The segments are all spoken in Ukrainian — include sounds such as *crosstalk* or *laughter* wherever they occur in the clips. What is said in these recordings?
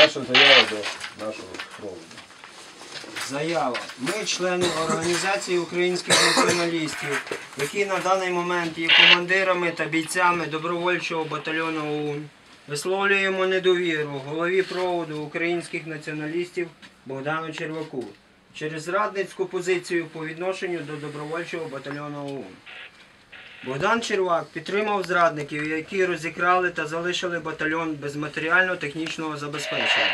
Наша заява до нашого проводу. Заява. Ми, члени організації українських націоналістів, які на даний момент є командирами та бійцями добровольчого батальйону ОУН, висловлюємо недовіру голові проводу українських націоналістів Богдану Черваку через зрадницьку позицію по відношенню до добровольчого батальйону ОУН. Богдан Червак підтримав зрадників, які розікрали та залишили батальйон без матеріально-технічного забезпечення.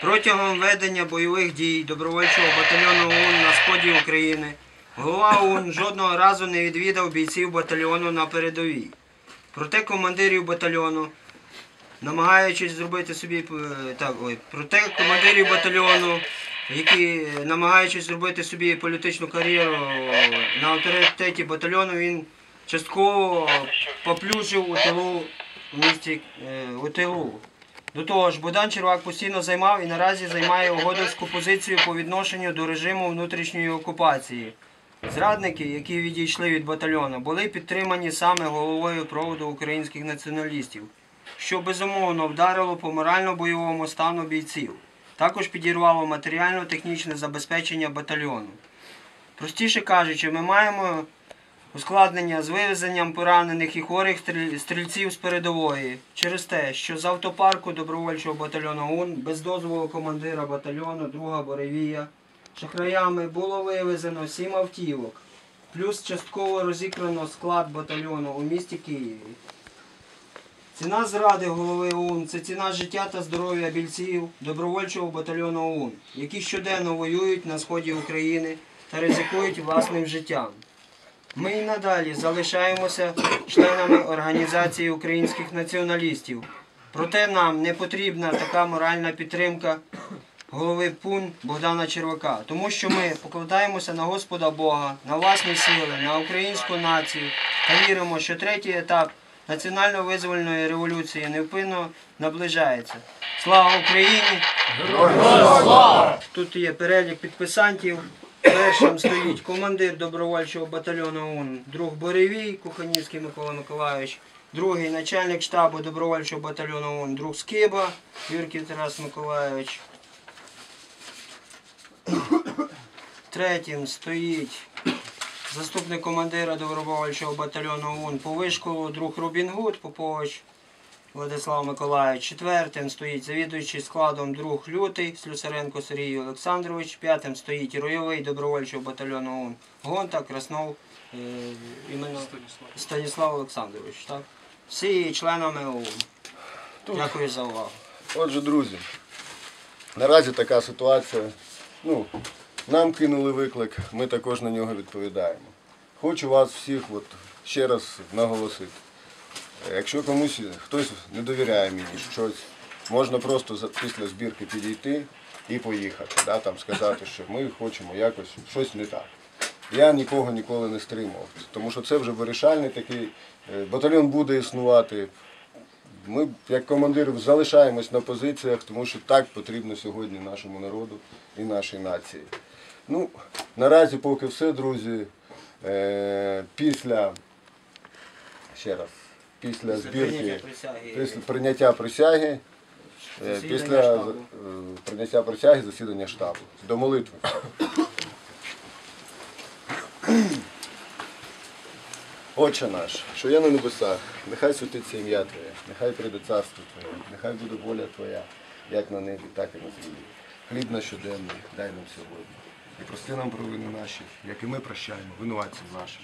Протягом ведення бойових дій добровольчого батальйону ОУН на сході України голова ОУН жодного разу не відвідав бійців батальйону на передовій. Проте командирів батальйону, намагаючись зробити собі е, так, ой, проте командирів батальйону, які е, намагаючись зробити собі політичну кар'єру на авторитеті батальйону, він частково поплюжив у тилу в місті е, у тилу. До того ж, Богдан Червак постійно займав і наразі займає угодовську позицію по відношенню до режиму внутрішньої окупації. Зрадники, які відійшли від батальйону, були підтримані саме головою проводу українських націоналістів, що безумовно вдарило по морально-бойовому стану бійців. Також підірвало матеріально-технічне забезпечення батальйону. Простіше кажучи, ми маємо ускладнення з вивезенням поранених і хворих стрільців з передової через те, що з автопарку добровольчого батальйону ОУН без дозволу командира батальйону друга Боревія шахраями було вивезено сім автівок, плюс частково розікрано склад батальйону у місті Києві. Ціна зради голови ОУН це ціна життя та здоров'я бійців добровольчого батальйону ОУН, які щоденно воюють на сході України та ризикують власним життям. Ми і надалі залишаємося членами організації українських націоналістів. Проте нам не потрібна така моральна підтримка голови ПУН Богдана Червака, тому що ми покладаємося на Господа Бога, на власні сили, на українську націю та віримо, що третій етап національно-визвольної революції невпинно наближається. Слава Україні! Тут є перелік підписантів. Першим стоїть командир добровольчого батальйону ОУН, друг Боревій, Куханівський Микола Миколайович, другий начальник штабу добровольчого батальйону ОУН, друг Скиба, Юрків Тарас Миколайович. Третім стоїть заступник командира добровольчого батальйону ОУН по вишколу, друг Робін Гуд Попович Владислав Миколаївич. Четвертим стоїть завідуючий складом друг Лютий Слюсаренко Сергій Олександрович. П'ятим стоїть ройовий добровольчого батальйону ОУН Гонта, Краснов, е, іменно Станіслав Олександрович. Так? Всі членами ОУН. Дякую за увагу. Отже, друзі, наразі така ситуація. Ну, нам кинули виклик, ми також на нього відповідаємо. Хочу вас всіх от, ще раз наголосити. Якщо комусь хтось не довіряє мені щось, можна просто після збірки підійти і поїхати. Да, там, сказати, що ми хочемо якось щось не так. Я нікого ніколи не стримував, тому що це вже вирішальний такий е, батальйон буде існувати. Ми, як командири, залишаємось на позиціях, тому що так потрібно сьогодні нашому народу і нашій нації. Ну, наразі поки все, друзі. Е, після, ще раз, після збірки, після прийняття присяги, е, після е, прийняття присяги засідання штабу. До молитви. Отче наш, що є на небесах, нехай святиться ім'я Твоє, нехай прийде царство Твоє, нехай буде воля Твоя, як на небі, так і на землі. Хліб наш щоденний, дай нам сьогодні. І прости нам провини наші, як і ми прощаємо, винуватців нашим.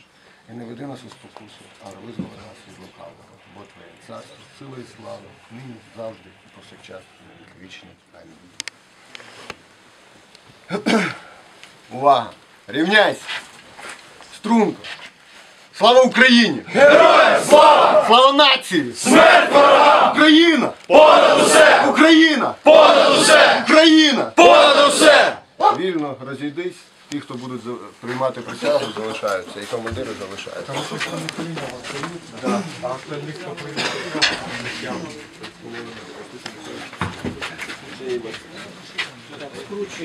І не веди нас у спокусу, а визволи нас від лукавого. Бо Твоє царство, сила і слава, нині, завжди і повсякчас, і вічні. Амінь. *clears throat* Увага! Рівняйся! Струнко! Слава Україні! Героям слава! Слава нації! Смерть ворогам! Україна! Понад усе! Україна! Понад усе! Україна! Вільно розійдись. Ті, хто будуть приймати присягу, залишаються. І командири залишаються.